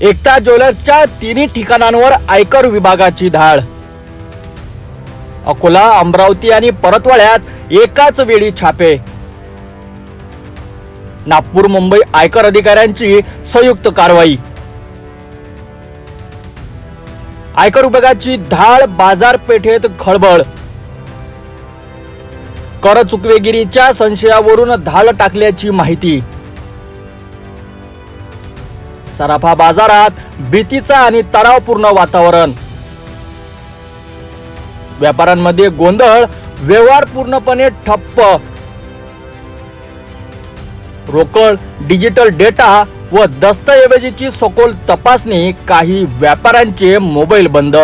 एकता ज्वेलर्सच्या तिन्ही ठिकाणांवर आयकर विभागाची धाड अकोला अमरावती आणि परतवाड्यात एकाच वेळी छापे. नागपूर मुंबई आयकर अधिकाऱ्यांची संयुक्त कारवाई. आयकर विभागाची धाड बाजारपेठेत खळबळ. कर चुकवेगिरीच्या संशयावरून धाड टाकल्याची माहिती. सराफा बाजारात भीतीचा आणि तणावपूर्ण वातावरण. व्यापाऱ्यांमध्ये गोंधळ व्यवहार पूर्णपणे ठप्प. रोकड डिजिटल डेटा व दस्तऐवजीची सखोल तपासणी काही व्यापाऱ्यांचे मोबाईल बंद.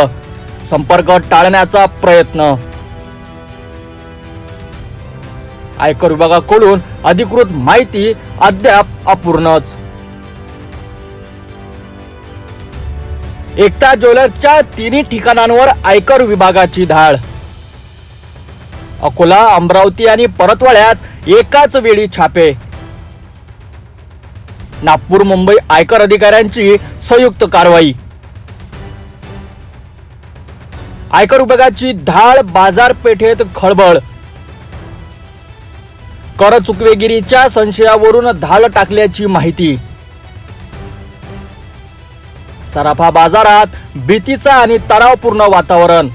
संपर्क टाळण्याचा प्रयत्न. आयकर विभागाकडून अधिकृत माहिती अद्याप अपूर्णच. एकता ज्वेलर्सच्या तिन्ही ठिकाणांवर आयकर विभागाची धाड अकोला अमरावती आणि परतवाड्यात एकाच वेळी छापे. नागपूर मुंबई आयकर अधिकाऱ्यांची संयुक्त कारवाई. आयकर विभागाची धाड बाजारपेठेत खळबळ. कर चुकवेगिरीच्या संशयावरून धाड टाकल्याची माहिती. सराफा बाजारात भीतीचा आणि तणावपूर्ण वातावरण.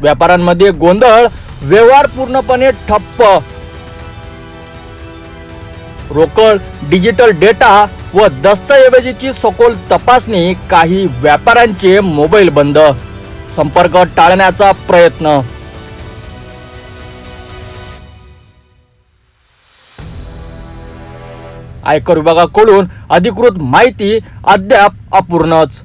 व्यापाऱ्यांमध्ये गोंधळ व्यवहार पूर्णपणे ठप्प. रोकड डिजिटल डेटा व दस्तऐवजीची सखोल तपासणी काही व्यापाऱ्यांचे मोबाईल बंद. संपर्क टाळण्याचा प्रयत्न. आयकर विभागाकडून अधिकृत माहिती अद्याप अपूर्णच.